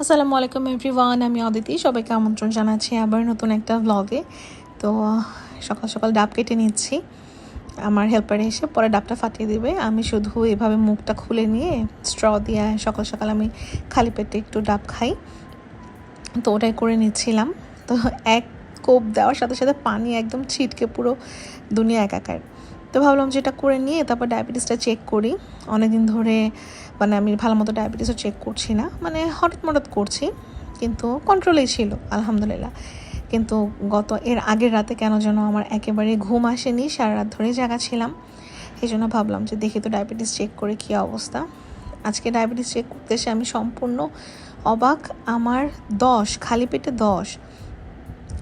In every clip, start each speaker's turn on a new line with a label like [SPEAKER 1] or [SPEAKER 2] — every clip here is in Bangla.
[SPEAKER 1] আসসালামু আলাইকুম এভরিওয়ান, আমি অদিতি সবাইকে আমন্ত্রণ জানাচ্ছি আবার নতুন একটা ব্লগে তো, সকাল সকাল ডাব কেটে নিচ্ছি। আমার হেল্পার এসে পরে ডাবটা ফাটিয়ে দিবে। আমি শুধু এভাবে মুখটা খুলে নিয়ে স্ট্র দিয়ে সকাল সকাল আমি খালি পেটে একটু ডাব খাই। তো, ওটাই করে নিচ্ছিলাম। তো, এক কোপ দেওয়ার সাথে সাথে পানি একদম ছিটকে পুরো দুনিয়া একাকার। তো, ভাবলাম যে এটা করে নিয়ে তারপর ডায়াবেটিসটা চেক করি। অনেকদিন ধরে মানে আমি ভালো মতো ডায়াবেটিসও চেক করছি না। মানে হঠাৎ মঠাৎ করছি, কিন্তু কন্ট্রোলেই ছিল, আলহামদুলিল্লাহ। কিন্তু গত, এর আগের রাতে কেন যেন আমার একেবারে ঘুম আসেনি, সারা রাত ধরেই জায়গা ছিলাম। সেই জন্য ভাবলাম যে দেখি তো ডায়াবেটিস চেক করে কী অবস্থা। আজকে ডায়াবেটিস চেক করতে এসে আমি সম্পূর্ণ অবাক। আমার দশ, খালি পেটে দশ,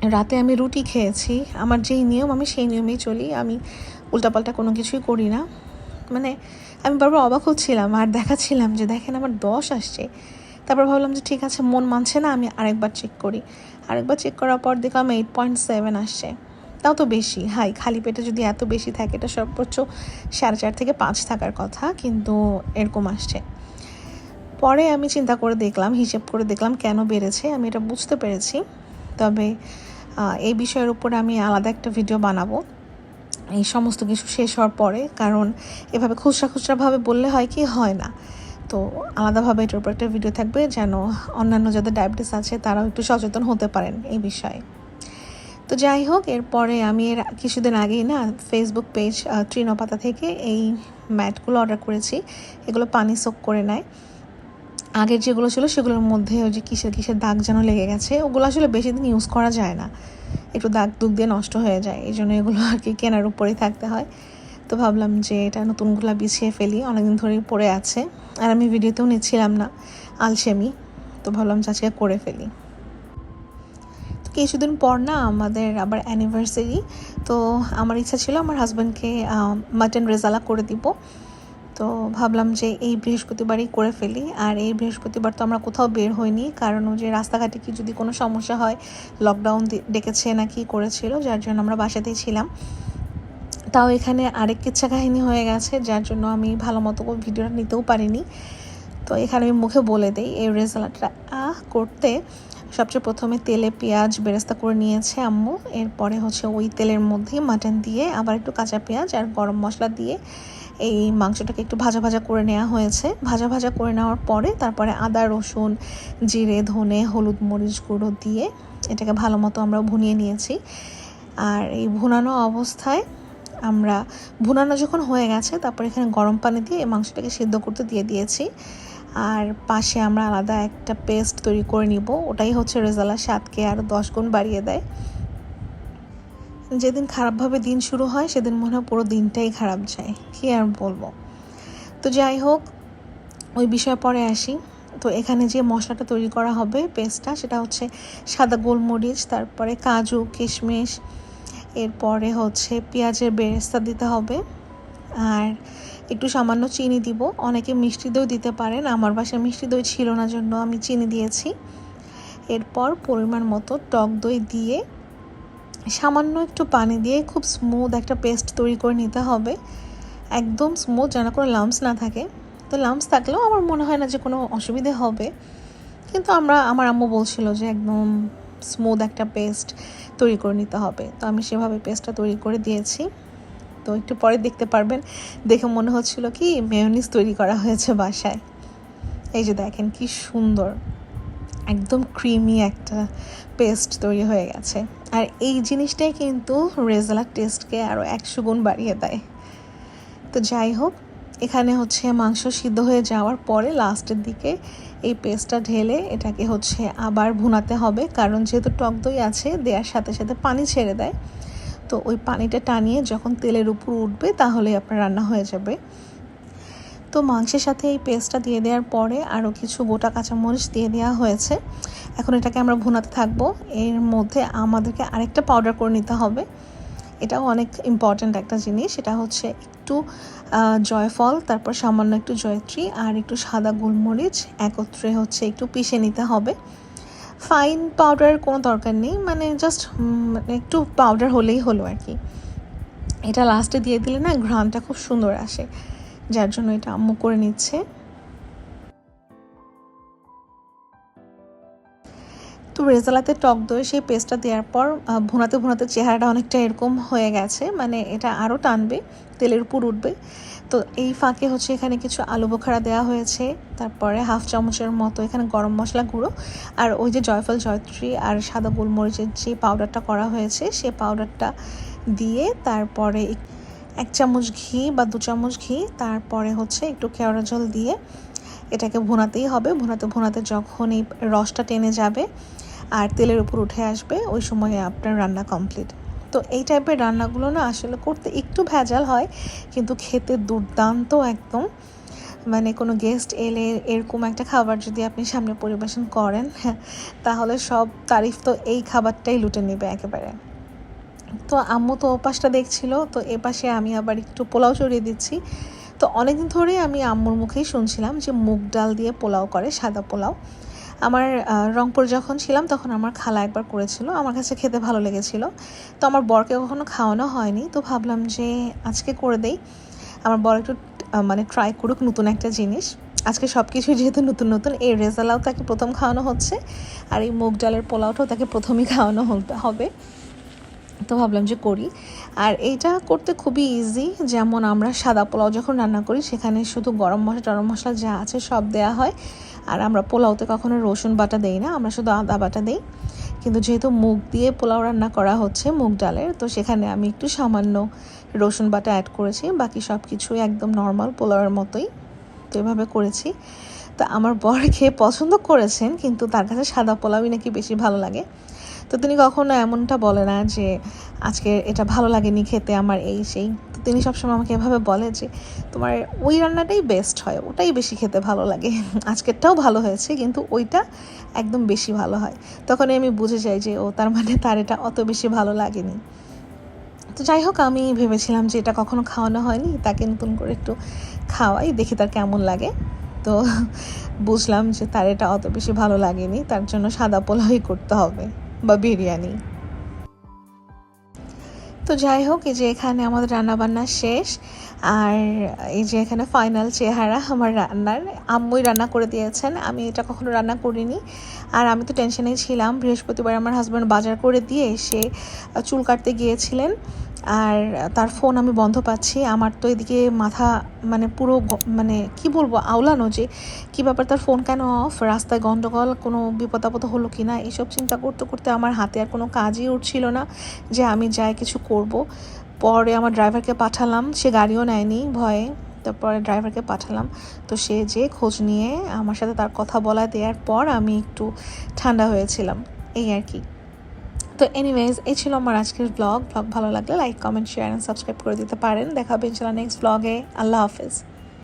[SPEAKER 1] রাতে আমি রুটি খেয়েছি। আমার যেই নিয়ম, আমি সেই নিয়মেই চলি। আমি উল্টাপাল্টা কোনো কিছুই করি না। মানে আমি বারবার অবাক হচ্ছিলাম আর দেখাচ্ছিলাম যে দেখেন আমার দশ আসছে। তারপর ভাবলাম যে ঠিক আছে, মন মানছে না, আমি আরেকবার চেক করি। আরেকবার চেক করার পর দেখলাম এইট পয়েন্ট সেভেন আসছে। তাও তো বেশি। হাই, খালি পেটে যদি এত বেশি থাকে, এটা সর্বোচ্চ সাড়ে চার থেকে পাঁচ থাকার কথা, কিন্তু এরকম আসছে। পরে আমি চিন্তা করে দেখলাম, হিসেব করে দেখলাম কেন বেড়েছে, আমি এটা বুঝতে পেরেছি। তবে এই বিষয়ের উপর আমি আলাদা একটা ভিডিও বানাবো। এই সমস্ত কিছু শেষ হওয়ার পরে, কারণ এভাবে খুচরা খুচরাভাবে বললে হয় কি? হয় না। তো আলাদাভাবে এটার উপর একটা ভিডিও থাকবে যেন অন্যান্য যাদের ডায়াবেটিস আছে তারাও একটু সচেতন হতে পারেন এই বিষয়ে। তো যাই হোক, এরপরে আমি এর কিছুদিন আগেই না ফেসবুক পেজ ট্রিনপাতা থেকে এই ম্যাটগুলো অর্ডার করেছি। এগুলো পানি সোক করে নেয়। আগের যেগুলো ছিল সেগুলোর মধ্যে ওই যে কিসের কিসের দাগ যেন লেগে গেছে, ওগুলো আসলে বেশি দিন ইউজ করা যায় না। একটু দাগ দুগ দিয়ে নষ্ট হয়ে যায়, এই জন্য এগুলো আর কি কেনার উপরেই থাকতে হয়। তো ভাবলাম যে এটা নতুন নতুনগুলো বিছিয়ে ফেলি, অনেকদিন ধরেই পড়ে আছে। আর আমি ভিডিওতেও নিচ্ছিলাম না, আলসেমি। তো ভাবলাম আজকে করে ফেলি। তো কিছুদিন পর না আমাদের আবার অ্যানিভার্সারি তো আমার ইচ্ছা ছিল আমার হাজব্যান্ডকে মাটন রেজালা করে দিব। তো ভাবলাম যে এই বৃহস্পতিবারই করে ফেলি। আর এই বৃহস্পতিবার তো আমরা কোথাও বের হইনি, কারণ যে রাস্তাঘাটে কি যদি কোনো সমস্যা হয় লকডাউন ডেকেছে না কি করেছিল, যার জন্য আমরা বাসাতেই ছিলাম। তাও এখানে আরেক কিচ্ছা কাহিনী হয়ে গেছে, যার জন্য আমি ভালো মতো ভিডিওটা নিতেও পারিনি। তো এখানে আমি মুখে বলে দিই, এই রেজাল্টটা আহ করতে সবচেয়ে প্রথমে তেলে পেঁয়াজ বেরেস্তা করে নিয়েছে আম্মু, এরপরে হচ্ছে ওই তেলের মধ্যেই মাটন দিয়ে আবার একটু কাঁচা পেঁয়াজ আর গরম মশলা দিয়ে এই মাংসটাকে একটু ভাজা ভাজা করে নেওয়া হয়েছে। ভাজা ভাজা করে নেওয়ার পরে তারপরে আদা, রসুন, জিরে, ধনে, হলুদ, মরিচ গুঁড়ো দিয়ে এটাকে ভালো মতো আমরা ভুনিয়ে নিয়েছি। আর এই ভুনানো অবস্থায় আমরা, ভুনানো যখন হয়ে গেছে, তারপর এখানে গরম পানি দিয়ে এই মাংসটাকে সিদ্ধ করতে দিয়ে দিয়েছি। আর পাশে আমরা আলাদা একটা পেস্ট তৈরি করে নিব। ওটাই হচ্ছে রেজালা স্বাদকে আরও দশ গুণ বাড়িয়ে দেয়। যেদিন খারাপভাবে দিন শুরু হয়, সেদিন মনে হয় পুরো দিনটাই খারাপ যায়। কী আর বলব? তো যাই হোক, ওই বিষয়ে পরে আসি। তো এখানে যে মশলাটা তৈরি করা হবে পেস্টটা, সেটা হচ্ছে সাদা গোলমরিচ, তারপরে কাজু, কিশমিশ, এরপরে হচ্ছে পেঁয়াজের বেরেস্তা দিতে হবে। আর একটু সামান্য চিনি দিব। অনেকে মিষ্টি দই দিতে পারেন, আমার বাসায় মিষ্টি দই ছিল না, জন্য আমি চিনি দিয়েছি। এরপর পরিমাণ মতো টক দই দিয়ে সামান্য একটু পানি দিয়ে খুব স্মুথ একটা পেস্ট তৈরি করে নিতে হবে। একদম স্মুথ যেন কোনো লাম্পস না থাকে। তো লাম্পস থাকলেও আমার মনে হয় না যে কোনো অসুবিধে হবে। কিন্তু আমরা, আমার আম্মু বলছিল যে একদম স্মুথ একটা পেস্ট তৈরি করে নিতে হবে। তো আমি সেভাবে পেস্টটা তৈরি করে দিয়েছি। তো একটু পরে দেখতে পারবেন। দেখে মনে হচ্ছিল কি মেয়নিস তৈরি করা হয়েছে বাসায়। এই যে দেখেন কি সুন্দর। একদম ক্রিমি একটা পেস্ট তৈরি হয়ে গেছে। আর এই জিনিসটাই কিন্তু রেজালার টেস্টকে আরও একশো গুণ বাড়িয়ে দেয়। তো যাই হোক, এখানে হচ্ছে মাংস সিদ্ধ হয়ে যাওয়ার পরে লাস্টের দিকে এই পেস্টটা ঢেলে এটাকে হচ্ছে আবার ভুনাতে হবে। কারণ যেহেতু টক দই আছে, দেওয়ার সাথে সাথে পানি ছেড়ে দেয়। তো ওই পানিটা টানিয়ে যখন তেলের উপর উঠবে, তাহলে আপনার রান্না হয়ে যাবে। তো মাংসের সাথে এই পেস্টটা দিয়ে দেওয়ার পরে আরও কিছু গোটা কাঁচামরিচ দিয়ে দেওয়া হয়েছে। এখন এটাকে আমরা ভুনাতে থাকব। এর মধ্যে আমাদেরকে আরেকটা পাউডার করে নিতে হবে। এটাও অনেক ইম্পর্ট্যান্ট একটা জিনিস। সেটা হচ্ছে একটু জয়ফল, তারপর সামান্য একটু জয়ত্রী আর একটু সাদা গোলমরিচ একত্রে হচ্ছে একটু পিষে নিতে হবে। ফাইন পাউডারের কোনো দরকার নেই। মানে জাস্ট মানে একটু পাউডার হলেই হলো আর কি। এটা লাস্টে দিয়ে দিলে না ঘ্রানটা খুব সুন্দর আসে। যার জন্য এটা আম্মু করে নিচ্ছে। রেজালাতে টক দই, সেই পেস্টটা দেওয়ার পর ভুনাতে ভুনাতে চেহারাটা অনেকটা এরকম হয়ে গেছে। মানে এটা আরও টানবে, তেলের উপর উঠবে। তো এই ফাঁকে হচ্ছে এখানে কিছু আলু বোখারা দেওয়া হয়েছে। তারপরে হাফ চামচের মতো এখানে গরম মশলা গুঁড়ো। আর ওই যে জয়ফল, জয়ত্রী আর সাদা গোলমরিচের যে পাউডারটা করা হয়েছে, সে পাউডারটা দিয়ে তারপরে এক চামচ ঘি বা দু চামচ ঘি, তারপরে হচ্ছে একটু কেওড়া জল দিয়ে এটাকে ভোনাতেই হবে। ভোনাতে ভোনাতে যখন এই রসটা টেনে যাবে আর তেলের উপর উঠে আসবে ওই সময় আপনার রান্না কমপ্লিট তো এই টাইপের রান্নাগুলো না আসলে করতে একটু ভেজাল হয়, কিন্তু খেতে দুর্দান্ত একদম। মানে কোনো গেস্ট এলে এরকম একটা খাবার যদি আপনি সামনে পরিবেশন করেন তাহলে সব তারিফ তো এই খাবারটাই লুটে নেবে একেবারে। তো আম্মু তো ওপাশটা দেখছিল, তো এ পাশে আমি আবার একটু পোলাও চড়িয়ে দিচ্ছি। তো অনেকদিন ধরেই আমি আম্মুর মুখেই শুনছিলাম যে মুগ ডাল দিয়ে পোলাও করে, সাদা পোলাও। আমার রংপুর যখন ছিলাম তখন আমার খালা একবার করেছিল। আমার কাছে খেতে ভালো লেগেছিল। তো আমার বরকে কখনো খাওয়ানো হয়নি। তো ভাবলাম যে আজকে করে দেই। আমার বর একটু মানে ট্রাই করুক নতুন একটা জিনিস। আজকে সব কিছু যেহেতু নতুন নতুন, এই রেজালাও তাকে প্রথম খাওয়ানো হচ্ছে আর এই মুগ ডালের পোলাওটাও তাকে প্রথমেই খাওয়ানো হবে। তো ভাবলাম যে করি। আর এইটা করতে খুবই ইজি যেমন আমরা সাদা পোলাও যখন রান্না করি, সেখানে শুধু গরম মশলা, টরম মশলা যা আছে সব দেয়া হয়। আর আমরা পোলাওতে কখনো রসুন বাটা দেই না, আমরা শুধু আদা বাটা দেই। কিন্তু যেহেতু মুগ দিয়ে পোলাও রান্না করা হচ্ছে মুগ ডালের, তো সেখানে আমি একটু সামান্য রসুন বাটা অ্যাড করেছি। বাকি সব কিছুই একদম নর্মাল পোলাওয়ের মতোই। তো এভাবে করেছি। তো আমার বর খেয়ে পছন্দ করেছেন, কিন্তু তার কাছে সাদা পোলাওই নাকি বেশি ভালো লাগে। তো তিনি কখনো এমনটা বলে না যে, আজকে এটা ভালো লাগেনি খেতে আমার এই সেই তিনি সবসময় আমাকে এভাবে বলে যে, তোমার ওই রান্নাটাই বেস্ট হয়, ওটাই বেশি খেতে ভালো লাগে। আজকেরটাও ভালো হয়েছে, কিন্তু ওইটা একদম বেশি ভালো হয়। তখনই আমি বুঝে যাই যে, ও তার মানে তার এটা অত বেশি ভালো লাগেনি। তো যাই হোক, আমি ভেবেছিলাম যে এটা কখনো খাওয়ানো হয়নি, তাকে নতুন করে একটু খাওয়াই, দেখি তার কেমন লাগে। তো বুঝলাম যে তার এটা অত বেশি ভালো লাগেনি, তার জন্য সাদা পোলাওই করতে হবে বা বিরিয়ানি। তো যাই হোক, এই যে এখানে আমাদের রান্নাবান্না শেষ। আর এই যে এখানে ফাইনাল চেহারা আমার রান্নার। আম্মুই রান্না করে দিয়েছেন, আমি এটা কখনো রান্না করিনি। আর আমি তো টেনশনেই ছিলাম, বৃহস্পতিবার আমার হাজব্যান্ড বাজার করে দিয়ে এসে চুল কাটতে গিয়েছিলেন। আর তার ফোন আমি বন্ধ পাচ্ছি। আমার তো এদিকে মাথা মানে পুরো মানে কি বলব, আওলানো যে কি ব্যাপার তার ফোন কেন অফ রাস্তায় গন্ডগোল, কোনো বিপদ আপদ হলো কি না? এইসব চিন্তা করতে করতে আমার হাতে আর কোনো কাজই উঠছিল না যে আমি যাই কিছু করব। পরে আমার ড্রাইভারকে পাঠালাম, সে গাড়িও নেয়নি ভয়ে। তারপরে ড্রাইভারকে পাঠালাম। তো সে যে খোঁজ নিয়ে আমার সাথে তার কথা বলা দেওয়ার পর আমি একটু ঠান্ডা হয়েছিলাম। এই আর কি। তো এনিওয়েজ এই ছিল আমার আজকের ব্লগ ব্লগ ভালো লাগলে like comment share and subscribe করে দিতে পারেন। দেখা হবে ইনশাল্লাহ নেক্সট ব্লগে আল্লাহ হাফেজ।